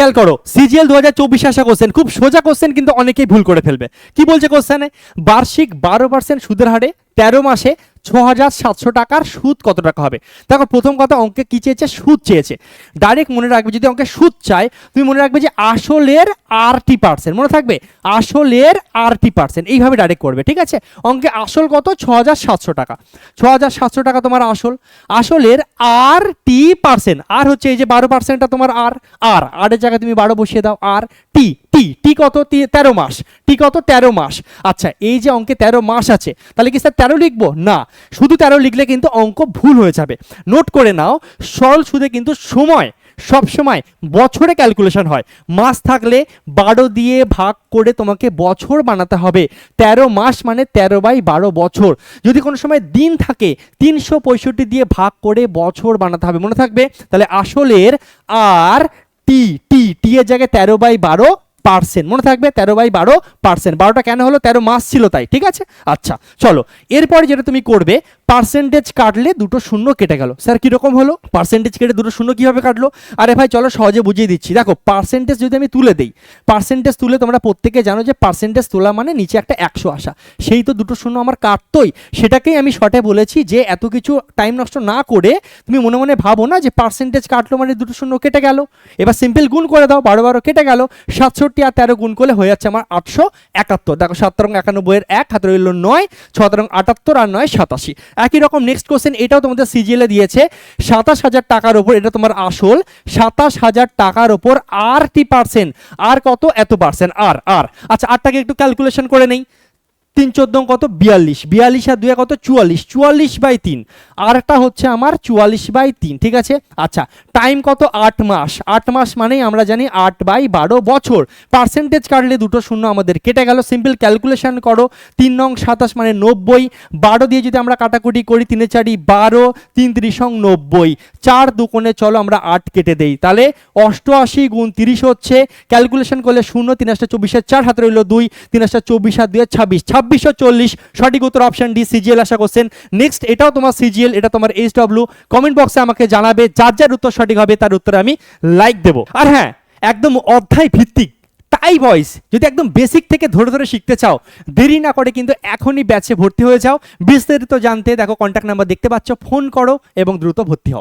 খেয়াল করো সিজিএল দু হাজার চব্বিশে আসা কোশ্চেন খুব সোজা কোশ্চেন কিন্তু অনেকেই ভুল করে ফেলবে। কি বলছে কোশ্চেনে বার্ষিক বারো পার্সেন্ট সুদের হারে তেরো মাসে ছ হাজার সাতশো টাকার সুদ কত টাকা হবে? দেখো, প্রথম কথা অঙ্কে কি চেয়েছে? সুদ চেয়েছে। ডাইরেক্ট মনে রাখবে, যদি অঙ্কে সুদ চাই তুমি মনে রাখবে যে আসলের আরটি পার্সেন্ট মনে থাকবে? আসলের আরটি পার্সেন্ট এইভাবে ডাইরেক্ট করবে, ঠিক আছে? অঙ্কে আসল কত? ছ হাজার সাতশো টাকা। ছ হাজার সাতশো টাকা তোমার আসল। আসলের আর টি পার্সেন্ট আর হচ্ছে এই যে বারো পার্সেন্টটা তোমার আর আর আরের জায়গায় তুমি বারো বসিয়ে দাও আর টি টি টি কত? তেরো মাস। টি কত? তেরো মাস। আচ্ছা এই যে অঙ্কে তেরো মাস আছে, তাহলে কি স্যার তেরো লিখব? না। শুধু তেরো লিখলে কিন্তু অঙ্ক ভুল হয়ে যাবে। নোট করে নাও, সরল সুদে কিন্তু সময় সব সময় বছরে ক্যালকুলেশন হয়। মাস থাকলে বারো দিয়ে ভাগ করে তোমাকে বছর বানাতে হবে। তেরো মাস মানে তেরো বাই বারো বছর। যদি কোনো সময় দিন থাকে, তিনশো পঁয়ষট্টি দিয়ে ভাগ করে বছর বানাতে হবে। মনে থাকবে? তাহলে আসলের আর টি টি টি এর জায়গায় তেরো বাই বারো পার্সেন্ট মনে থাকবে? তেরো বাই বারো পার্সেন্ট বারোটা কেন হলো? তেরো মাস ছিল তাই। ঠিক আছে? আচ্ছা চলো। এরপরে যেটা তুমি করবে পার্সেন্টেজ কাটলে দুটো শূন্য কেটে গেল। স্যার, কীরকম হলো? পার্সেন্টেজ কেটে দুটো শূন্য কীভাবে কাটলো? আরে ভাই, চলো সহজে বুঝিয়ে দিচ্ছি। দেখো পার্সেন্টেজ যদি আমি তুলে দিই পার্সেন্টেজ তুলে তোমরা প্রত্যেকে জানো যে পার্সেন্টেজ তোলা মানে নিচে একটা একশো আসা। সেই তো দুটো শূন্য আমার কাটতোই। সেটাকেই আমি শর্টে বলেছি যে এত কিছু টাইম নষ্ট না করে তুমি মনে মনে ভাবো না যে পার্সেন্টেজ কাটলো মানে দুটো শূন্য কেটে গেল। এবার সিম্পল গুণ করে দাও, বারো বারো কেটে গেল। সাতষট্টি আর তেরো গুণ করলে হয়ে যাচ্ছে আমার আটশো একাত্তর। দেখো, সাত রং একানব্বইয়ের এক, হাতে রইল নয়, ছ আটাত্তর আর নয়, সাতাশি। একই রকম নেক্সট কোশ্চেন এটাও তোমাদের সিজিএলে দিয়েছে। সাতাশ হাজার টাকার ওপর এটা তোমার আসল, সাতাশ হাজার টাকার ওপর আর টি পার্সেন্ট আর কত? এত পার্সেন্ট আর আর। আচ্ছা আরটাকে একটু ক্যালকুলেশন করে নেই। তিন চোদ্দ কত? বিয়াল্লিশ। বিয়াল্লিশ আর দুয়ে কত? চুয়াল্লিশ। চুয়াল্লিশ বাই তিন। আরটা হচ্ছে আমার চুয়াল্লিশ বাই তিন, ঠিক আছে? আচ্ছা টাইম কত? আট মাস। আট মাস মানেই আমরা জানি আট বাই বারো বছর। পার্সেন্টেজ কাটলে দুটো শূন্য আমাদের কেটে গেল। সিম্পল ক্যালকুলেশন করো। তিন নং সাতাশ মানে নব্বই। বারো দিয়ে যদি আমরা কাটাকুটি করি, তিনে চারি বারো, তিন ত্রিশং নব্বই। চার দুকোণে চলো আমরা আট কেটে দেই। তাহলে অষ্টআশি গুণ তিরিশ হচ্ছে ক্যালকুলেশন করলে শূন্য, তিন আসটা চব্বিশের চার হাতে রইল দুই, তিন আসটা চব্বিশ আর দুই ছাব্বিশ। ছাব্বিশশো চল্লিশ, সঠিক উত্তর অপশন ডি সিজিএল আশা করছেন। নেক্সট এটাও তোমার সিজিএল এটা তোমার এইচ ডব্লিউ কমেন্ট বক্সে আমাকে জানাবে, যার যার উত্তর সঠিক হবে, তার উত্তরে আমি লাইক দেবো। আর হ্যাঁ একদম অধ্যায় ভিত্তিক, তাই ভয়েস যদি একদম বেসিক থেকে ধরে ধরে শিখতে চাও, দেরি না করে কিন্তু এখনই ব্যাচে ভর্তি হয়ে যাও। বিস্তারিত জানতে দেখো কন্ট্যাক্ট নাম্বার দেখতে পাচ্ছ ফোন করো এবং দ্রুত ভর্তি হও।